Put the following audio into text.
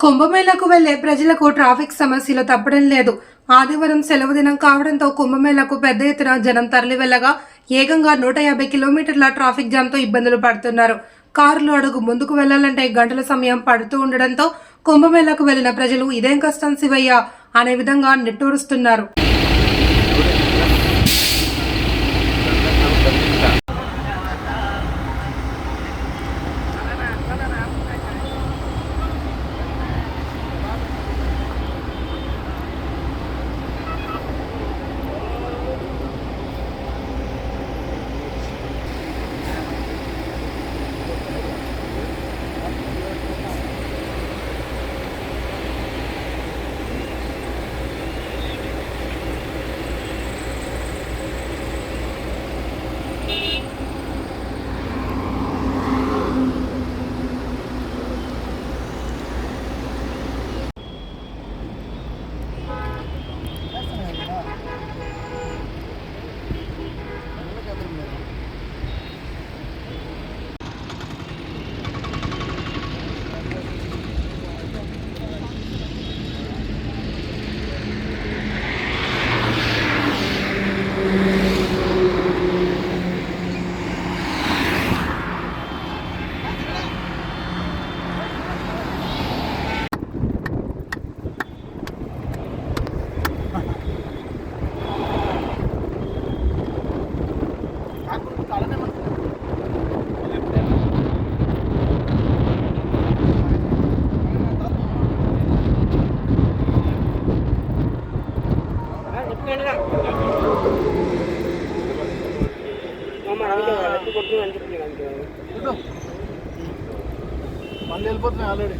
కుంభమేళకు వెళ్ళే ప్రజలకు ట్రాఫిక్ సమస్యలు తప్పడం లేదు. ఆదివారం సెలవు దినం కావడంతో కుంభమేళకు పెద్ద ఎత్తున జనం తరలి వెళ్ళగా ఏకంగా నూట యాభై కిలోమీటర్ల ట్రాఫిక్ జామ్తో ఇబ్బందులు పడుతున్నారు. కారులు అడుగు ముందుకు వెళ్ళాలంటే గంటల సమయం పడుతూ ఉండడంతో కుంభమేళకు వెళ్ళిన ప్రజలు ఇదేం కష్టం శివయ్య అనే విధంగా నిట్టూరుస్తున్నారు. మళ్ళీ వెళ్ళిపోతున్నాయి ఆల్రెడీ